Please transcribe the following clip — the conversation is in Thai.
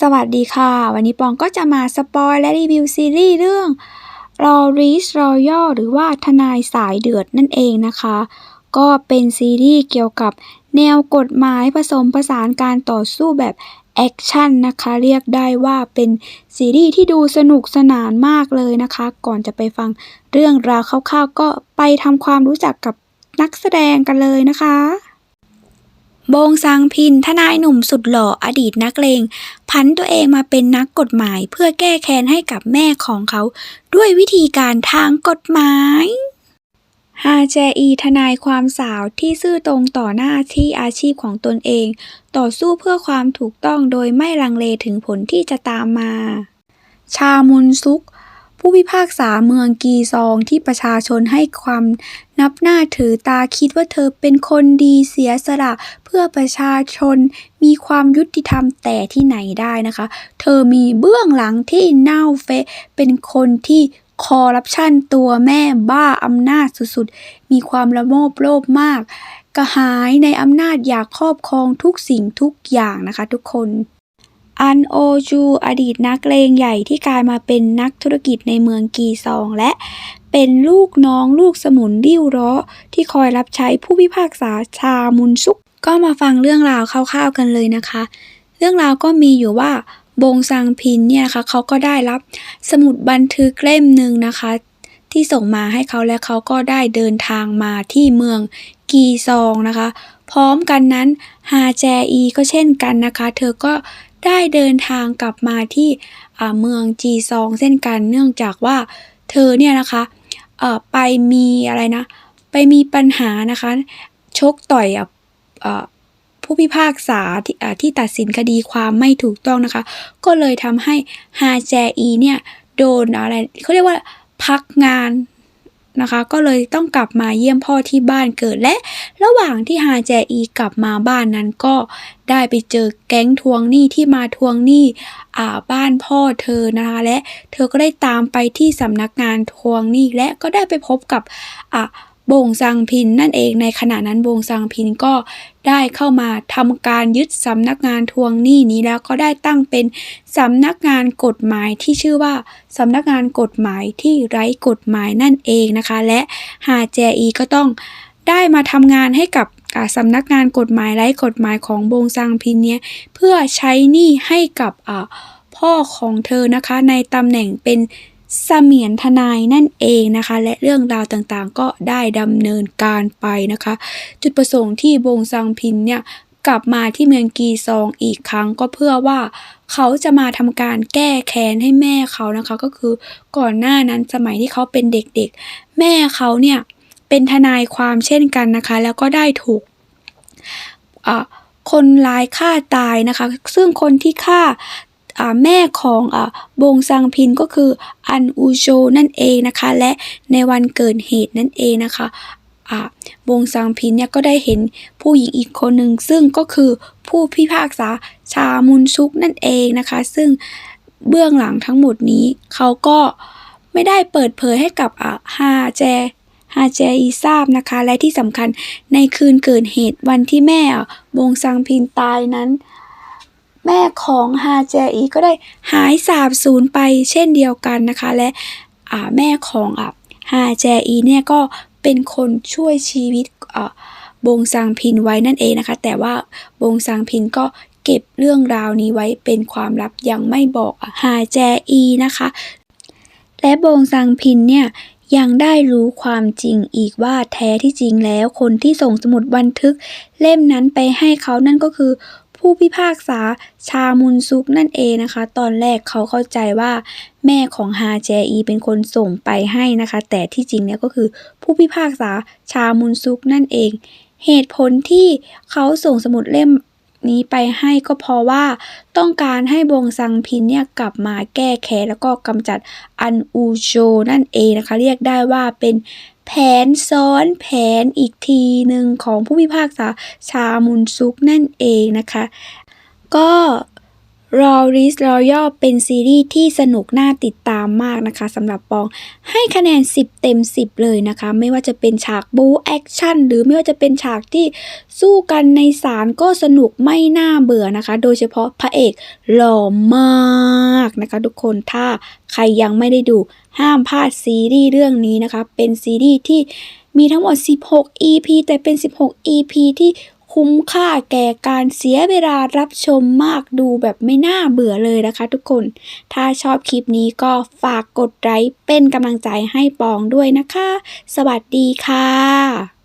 สวัสดีค่ะ วันนี้ปองก็จะมาสปอยและรีวิวซีรีส์เรื่อง Law Reach Royal หรือว่าทนายสายเดือดนั่นเองนะคะ ก็เป็นซีรีส์เกี่ยวกับแนวกฎหมายผสมผสานการต่อสู้แบบแอคชั่นนะคะ เรียกได้ว่าเป็นซีรีส์ที่ดูสนุกสนานมากเลยนะคะ ก่อนจะไปฟังเรื่องราวคร่าวๆ ก็ไปทำความรู้จักกับนักแสดงกันเลยนะคะ โบงซางพินทนายหนุ่มสุดหล่ออดีตนักเลงพันตัวเองมาเป็นนักกฎหมายเพื่อแก้แค้นให้กับแม่ของเขา ด้วยวิธีการทางกฎหมายฮาแจอีทนายความสาวที่ซื่อตรงต่อหน้าที่อาชีพของตนเอง ต่อสู้เพื่อความถูกต้องโดยไม่ลังเลถึงผลที่จะตามมา ชามุนซุก ผู้พิพากษาเมืองกีซองที่ประชาชนให้ความนับหน้าถือตาคิดว่าเธอเป็นคนดีเสียสละเพื่อประชาชนมีความยุติธรรมแต่ที่ไหนได้นะคะ เธอมีเบื้องหลังที่เน่าเฟะเป็นคนที่คอร์รัปชันตัวแม่บ้าอำนาจสุดๆ มีความละโมบโลภมาก กระหายในอำนาจอยากครอบครองทุกสิ่งทุกอย่างนะคะทุกคน อันโอจูอดีตนักเลงใหญ่ที่กลายมาเป็นนักธุรกิจในเมืองกีซองและเป็นลูกน้องลูกสมุนริ้วร้อที่คอยรับใช้ผู้พิพากษาชามุนซุก ก็มาฟังเรื่องราวคร่าวๆกันเลยนะคะ เรื่องราวก็มีอยู่ว่าบงซังพินเนี่ยนะคะเขาก็ได้รับสมุดบันทึกเล่มหนึ่งนะคะ ที่ส่งมาให้เขาและเขาก็ได้เดินทางมาที่เมืองกีซองนะคะ พร้อมกันนั้นฮาแจอีก็เช่นกันนะคะ เธอก็ ได้เดินทางกลับมาที่เมืองจีซองเช่นกันเนื่องจากว่าเธอเนี่ยนะคะเอ่อไปมีอะไรนะ ไปมีปัญหานะคะ ชกต่อยเอ่อผู้พิพากษาที่อ่าที่ตัดสินคดีความไม่ถูกต้องนะคะ ก็เลยทำให้ฮาแจอีเนี่ย โดนอะไรเขาเรียกว่าพักงาน นะคะ ก็เลยต้องกลับมาเยี่ยมพ่อที่บ้านเกิดและ ระหว่างที่ฮาแจอีกลับมาบ้านนั้นก็ได้ไปเจอแก๊งทวงหนี้ที่มาทวงหนี้อ่าบ้านพ่อเธอนะคะและเธอก็ได้ตามไปที่สำนักงานทวงหนี้และก็ได้ไปพบกับอ่า บงซังพินนั่นเองในขณะนั้นบงซังพินก็ได้เข้ามาทำการยึดสำนักงานทวงหนี้นี้แล้วก็ได้ตั้งเป็นสำนักงานกฎหมายที่ชื่อว่าสำนักงานกฎหมายที่ไร้กฎหมายนั่นเองนะคะ และฮาแจอีก็ต้องได้มาทำงานให้กับอ่าสำนักงานกฎหมายไร้กฎหมายของบงซังพินเนี่ยเพื่อใช้หนี้ให้กับพ่อของเธอนะคะในตำแหน่งเป็น เสมียนทนายนั่นเองนะคะ และเรื่องราวต่างๆ ก็ได้ดำเนินการไปนะคะ จุดประสงค์ที่บงซังพินเนี่ยกลับมาที่เมืองกีซองอีกครั้งก็เพื่อว่าเขาจะมาทำการแก้แค้นให้แม่เขานะคะ ก็คือก่อนหน้านั้นสมัยที่เขาเป็นเด็กๆ แม่เขาเนี่ยเป็นทนายความเช่นกันนะคะ แล้วก็ได้ถูกคนร้ายฆ่าตายนะคะ ซึ่งคนที่ฆ่า แม่ของอบงซังพินก็คืออันอูโจนั่นเองนะคะ และในวันเกิดเหตุนั่นเองนะคะบงซังพินเนี่ยก็ได้เห็นผู้หญิงอีกคนหนึ่งซึ่งก็คือผู้พิพากษาชามุนซุกนั่นเองนะคะ ซึ่งเบื้องหลังทั้งหมดนี้เขาก็ไม่ได้เปิดเผยให้กับฮาแจฮาเจอีทราบนะคะ และที่สำคัญในคืนเกิดเหตุวันที่แม่บงซังพินตายนั้น แม่ของฮาเจอีก็ได้หายสาบสูญไปเช่นเดียวกันนะคะ และอ่าแม่ของอะฮาเจอีเนี่ยก็เป็นคนช่วยชีวิตอ่าบงซังพินไว้นั่นเองนะคะ แต่ว่าบงซังพินก็เก็บเรื่องราวนี้ไว้เป็นความลับยังไม่บอกฮาแจอีนะคะ และบงซังพินเนี่ยยังได้รู้ความจริงอีกว่าแท้ที่จริงแล้วคนที่ส่งสมุดบันทึกเล่มนั้นไปให้เขานั่นก็คือ ผู้พิพากษาชามุนซุกนั่นเองนะคะ ตอนแรกเขาเข้าใจว่าแม่ของฮาแจอีเป็นคนส่งไปให้นะคะ แต่ที่จริงเนี่ยก็คือผู้พิพากษาชามุนซุกนั่นเอง เหตุผลที่เขาส่งสมุดเล่ม นี้ไปให้ก็เพราะว่าต้องการให้บงซังพินเนี่ยกลับมาแก้แค้นแล้วก็กำจัดอันอูโจนั่นเองนะคะ เรียกได้ว่าเป็นแผนซ้อนแผนอีกทีหนึ่งของผู้พิพากษาชามุนซุกนั่นเองนะคะ ก็ รอริสรอย่อเป็นซีรีส์ที่สนุกน่าติดตามมากนะคะสำหรับปองให้คะแนน 10 เต็ม 10 เลยนะคะ ไม่ว่าจะเป็นฉากบู๊แอคชั่นหรือไม่ว่าจะเป็นฉากที่สู้กันในศาลก็สนุกไม่น่าเบื่อนะคะ โดยเฉพาะพระเอกหล่อมากนะคะ ทุกคนถ้าใครยังไม่ได้ดูห้ามพลาดซีรีส์เรื่องนี้นะคะ เป็นซีรีส์ที่มีทั้งหมด 16 EP แต่เป็น 16 EP ที่ คุ้มค่าแก่การเสียเวลารับชมมากดูแบบไม่น่าเบื่อเลยนะคะทุกคน ถ้าชอบคลิปนี้ก็ฝากกดไลค์เป็นกำลังใจให้ปองด้วยนะคะ สวัสดีค่ะ